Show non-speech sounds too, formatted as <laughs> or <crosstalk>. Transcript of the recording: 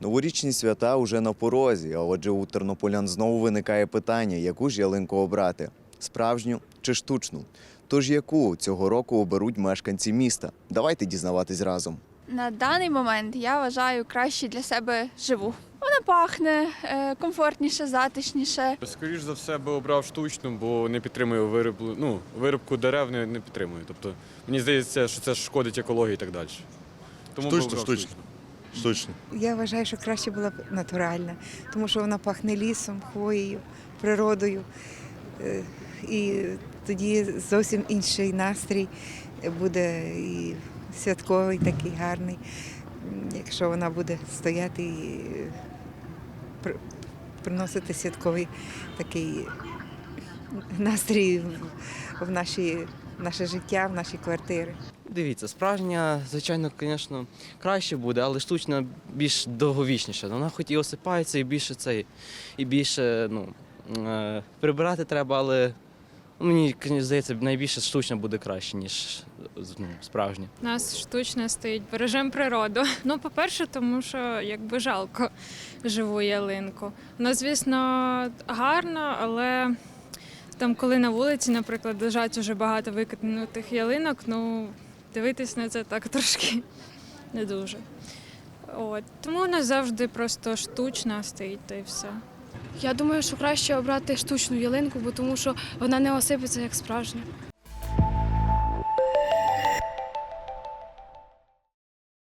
Новорічні свята уже на порозі, а отже, у тернополян знову виникає питання, яку ж ялинку обрати справжню чи штучну. Тож яку цього року оберуть мешканці міста? Давайте дізнаватись разом. На даний момент я вважаю краще для себе живу. Вона пахне е, комфортніше, затишніше. Скоріш за все би обрав штучну, бо не підтримую виробку, ну, виробку дерев не, не підтримую. Тобто мені здається, що це шкодить екології і так далі. Тому Штучно, штучно. Штучно. Я вважаю, що краще була б натуральна, тому що вона пахне лісом, хвоєю, природою. Е, І тоді зовсім інший настрій буде і святковий, такий гарний, якщо вона буде стояти і приносити святковий такий настрій в наші, в наше життя, в наші квартири. Дивіться, справжня, звичайно, звісно, краще буде, але штучна більш довговічніша. Вона хоч і осипається, і більше цей, і більше ну, е, прибирати треба, але ну, мені здається, найбільше штучна буде краще, ніж ну, справжня. У нас штучно стоїть, бережемо природу. Ну, по-перше, тому що якби жалко живу ялинку. Вона, звісно, гарна, але там, коли на вулиці, наприклад, лежать уже багато викинутих ялинок, ну дивитись на це так трошки <laughs> не дуже. От. Тому вона завжди просто штучна стоїть та й все. Я думаю, що краще обрати штучну ялинку, бо тому що вона не осипеться як справжня.